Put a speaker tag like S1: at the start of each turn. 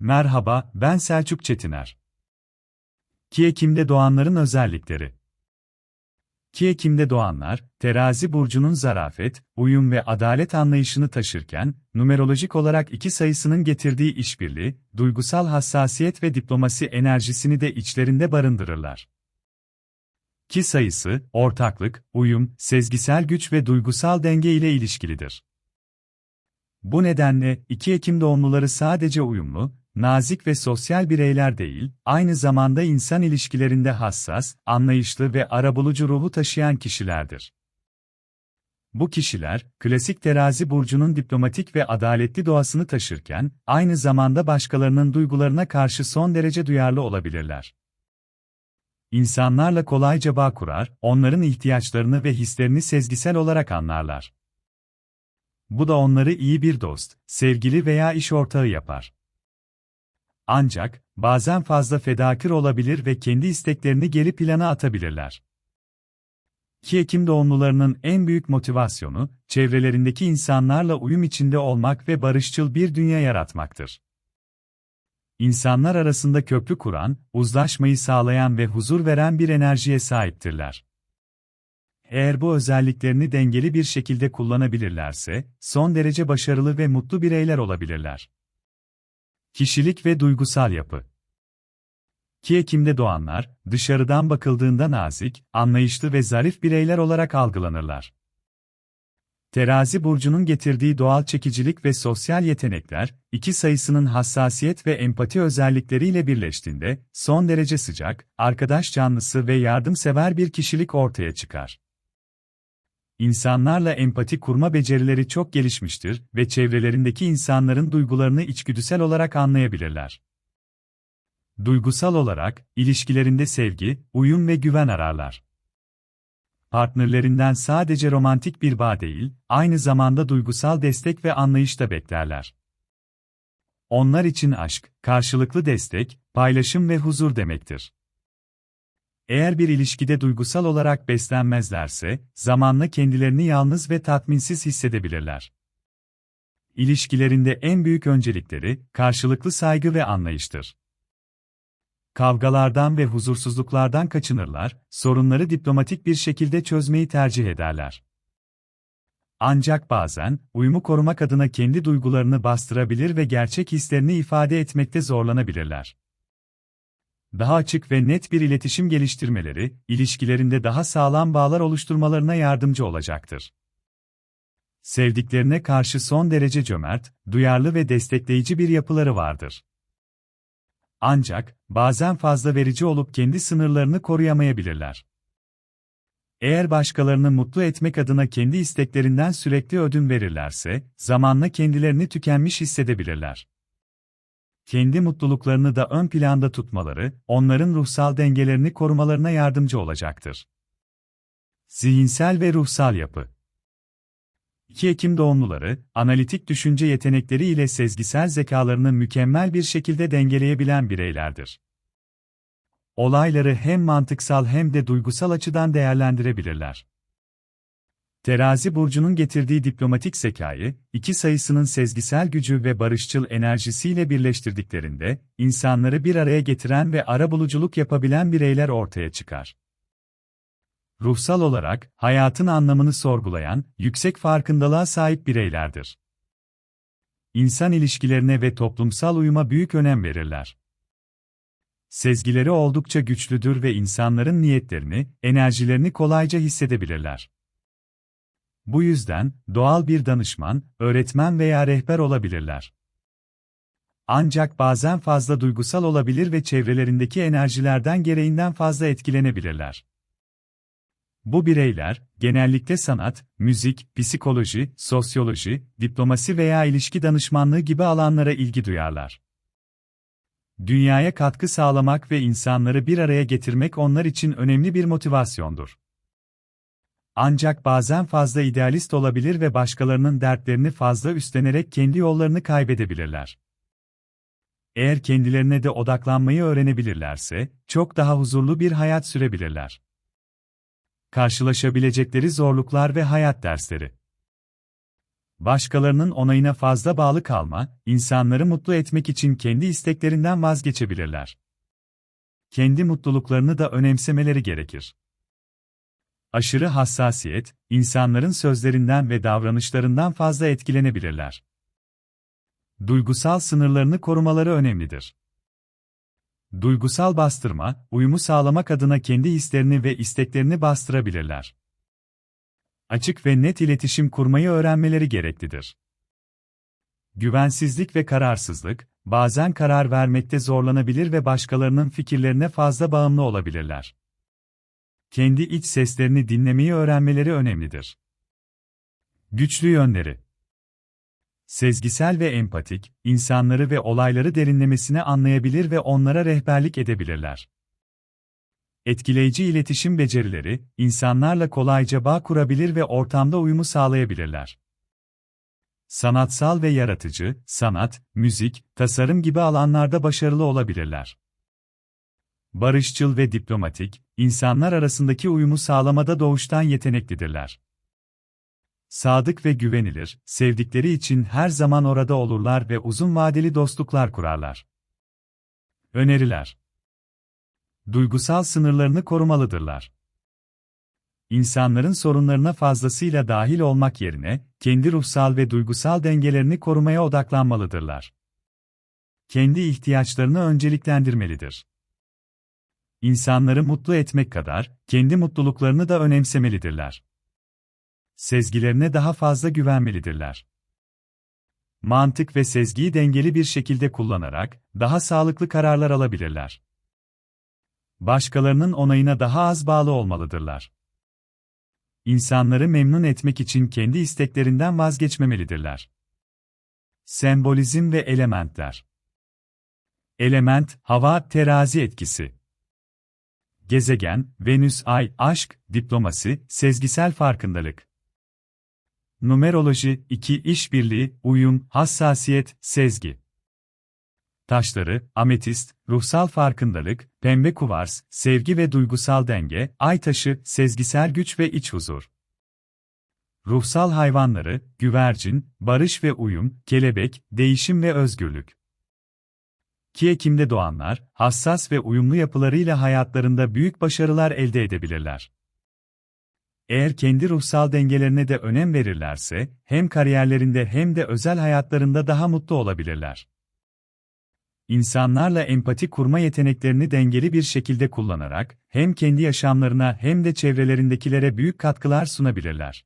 S1: Merhaba, ben Selçuk Çetiner. 2 Ekim'de doğanların özellikleri. 2 Ekim'de doğanlar, terazi burcunun zarafet, uyum ve adalet anlayışını taşırken, numerolojik olarak iki sayısının getirdiği işbirliği, duygusal hassasiyet ve diplomasi enerjisini de içlerinde barındırırlar. Ki sayısı, ortaklık, uyum, sezgisel güç ve duygusal denge ile ilişkilidir. Bu nedenle 2 Ekim doğumluları sadece uyumlu, nazik ve sosyal bireyler değil, aynı zamanda insan ilişkilerinde hassas, anlayışlı ve arabulucu ruhu taşıyan kişilerdir. Bu kişiler, klasik terazi burcunun diplomatik ve adaletli doğasını taşırken, aynı zamanda başkalarının duygularına karşı son derece duyarlı olabilirler. İnsanlarla kolayca bağ kurar, onların ihtiyaçlarını ve hislerini sezgisel olarak anlarlar. Bu da onları iyi bir dost, sevgili veya iş ortağı yapar. Ancak, bazen fazla fedakar olabilir ve kendi isteklerini geri plana atabilirler. 2 Ekim doğumlularının en büyük motivasyonu, çevrelerindeki insanlarla uyum içinde olmak ve barışçıl bir dünya yaratmaktır. İnsanlar arasında köprü kuran, uzlaşmayı sağlayan ve huzur veren bir enerjiye sahiptirler. Eğer bu özelliklerini dengeli bir şekilde kullanabilirlerse, son derece başarılı ve mutlu bireyler olabilirler. Kişilik ve duygusal yapı 2 Ekim'de doğanlar, dışarıdan bakıldığında nazik, anlayışlı ve zarif bireyler olarak algılanırlar. Terazi burcunun getirdiği doğal çekicilik ve sosyal yetenekler, iki sayısının hassasiyet ve empati özellikleriyle birleştiğinde, son derece sıcak, arkadaş canlısı ve yardımsever bir kişilik ortaya çıkar. İnsanlarla empati kurma becerileri çok gelişmiştir ve çevrelerindeki insanların duygularını içgüdüsel olarak anlayabilirler. Duygusal olarak, ilişkilerinde sevgi, uyum ve güven ararlar. Partnerlerinden sadece romantik bir bağ değil, aynı zamanda duygusal destek ve anlayış da beklerler. Onlar için aşk, karşılıklı destek, paylaşım ve huzur demektir. Eğer bir ilişkide duygusal olarak beslenmezlerse, zamanla kendilerini yalnız ve tatminsiz hissedebilirler. İlişkilerinde en büyük öncelikleri, karşılıklı saygı ve anlayıştır. Kavgalardan ve huzursuzluklardan kaçınırlar, sorunları diplomatik bir şekilde çözmeyi tercih ederler. Ancak bazen, uyumu korumak adına kendi duygularını bastırabilir ve gerçek hislerini ifade etmekte zorlanabilirler daha açık ve net bir iletişim geliştirmeleri, ilişkilerinde daha sağlam bağlar oluşturmalarına yardımcı olacaktır. Sevdiklerine karşı son derece cömert, duyarlı ve destekleyici bir yapıları vardır. Ancak, bazen fazla verici olup kendi sınırlarını koruyamayabilirler. Eğer başkalarını mutlu etmek adına kendi isteklerinden sürekli ödün verirlerse, zamanla kendilerini tükenmiş hissedebilirler kendi mutluluklarını da ön planda tutmaları, onların ruhsal dengelerini korumalarına yardımcı olacaktır. Zihinsel ve ruhsal yapı 2 Ekim doğumluları, analitik düşünce yetenekleri ile sezgisel zekalarını mükemmel bir şekilde dengeleyebilen bireylerdir. Olayları hem mantıksal hem de duygusal açıdan değerlendirebilirler. Terazi burcunun getirdiği diplomatik zekayı, iki sayısının sezgisel gücü ve barışçıl enerjisiyle birleştirdiklerinde, insanları bir araya getiren ve arabuluculuk yapabilen bireyler ortaya çıkar. Ruhsal olarak, hayatın anlamını sorgulayan, yüksek farkındalığa sahip bireylerdir. İnsan ilişkilerine ve toplumsal uyuma büyük önem verirler. Sezgileri oldukça güçlüdür ve insanların niyetlerini, enerjilerini kolayca hissedebilirler. Bu yüzden, doğal bir danışman, öğretmen veya rehber olabilirler. Ancak bazen fazla duygusal olabilir ve çevrelerindeki enerjilerden gereğinden fazla etkilenebilirler. Bu bireyler, genellikle sanat, müzik, psikoloji, sosyoloji, diplomasi veya ilişki danışmanlığı gibi alanlara ilgi duyarlar. Dünyaya katkı sağlamak ve insanları bir araya getirmek onlar için önemli bir motivasyondur. Ancak bazen fazla idealist olabilir ve başkalarının dertlerini fazla üstlenerek kendi yollarını kaybedebilirler. Eğer kendilerine de odaklanmayı öğrenebilirlerse, çok daha huzurlu bir hayat sürebilirler. Karşılaşabilecekleri zorluklar ve hayat dersleri Başkalarının onayına fazla bağlı kalma, insanları mutlu etmek için kendi isteklerinden vazgeçebilirler. Kendi mutluluklarını da önemsemeleri gerekir. Aşırı hassasiyet, insanların sözlerinden ve davranışlarından fazla etkilenebilirler. Duygusal sınırlarını korumaları önemlidir. Duygusal bastırma, uyumu sağlamak adına kendi hislerini ve isteklerini bastırabilirler. Açık ve net iletişim kurmayı öğrenmeleri gereklidir. Güvensizlik ve kararsızlık, bazen karar vermekte zorlanabilir ve başkalarının fikirlerine fazla bağımlı olabilirler. Kendi iç seslerini dinlemeyi öğrenmeleri önemlidir. Güçlü yönleri Sezgisel ve empatik, insanları ve olayları derinlemesine anlayabilir ve onlara rehberlik edebilirler. Etkileyici iletişim becerileri, insanlarla kolayca bağ kurabilir ve ortamda uyumu sağlayabilirler. Sanatsal ve yaratıcı, sanat, müzik, tasarım gibi alanlarda başarılı olabilirler. Barışçıl ve diplomatik, insanlar arasındaki uyumu sağlamada doğuştan yeteneklidirler. Sadık ve güvenilir, sevdikleri için her zaman orada olurlar ve uzun vadeli dostluklar kurarlar. Öneriler Duygusal sınırlarını korumalıdırlar. İnsanların sorunlarına fazlasıyla dahil olmak yerine, kendi ruhsal ve duygusal dengelerini korumaya odaklanmalıdırlar. Kendi ihtiyaçlarını önceliklendirmelidir. İnsanları mutlu etmek kadar, kendi mutluluklarını da önemsemelidirler sezgilerine daha fazla güvenmelidirler. Mantık ve sezgiyi dengeli bir şekilde kullanarak daha sağlıklı kararlar alabilirler. Başkalarının onayına daha az bağlı olmalıdırlar. İnsanları memnun etmek için kendi isteklerinden vazgeçmemelidirler. Sembolizm ve elementler Element, hava, terazi etkisi. Gezegen, Venüs, Ay, aşk, diplomasi, sezgisel farkındalık. Numeroloji 2 işbirliği, uyum, hassasiyet, sezgi. Taşları, ametist, ruhsal farkındalık, pembe kuvars, sevgi ve duygusal denge, ay taşı, sezgisel güç ve iç huzur. Ruhsal hayvanları, güvercin, barış ve uyum, kelebek, değişim ve özgürlük. Ki Ekim'de doğanlar, hassas ve uyumlu yapılarıyla hayatlarında büyük başarılar elde edebilirler. Eğer kendi ruhsal dengelerine de önem verirlerse, hem kariyerlerinde hem de özel hayatlarında daha mutlu olabilirler. İnsanlarla empati kurma yeteneklerini dengeli bir şekilde kullanarak, hem kendi yaşamlarına hem de çevrelerindekilere büyük katkılar sunabilirler.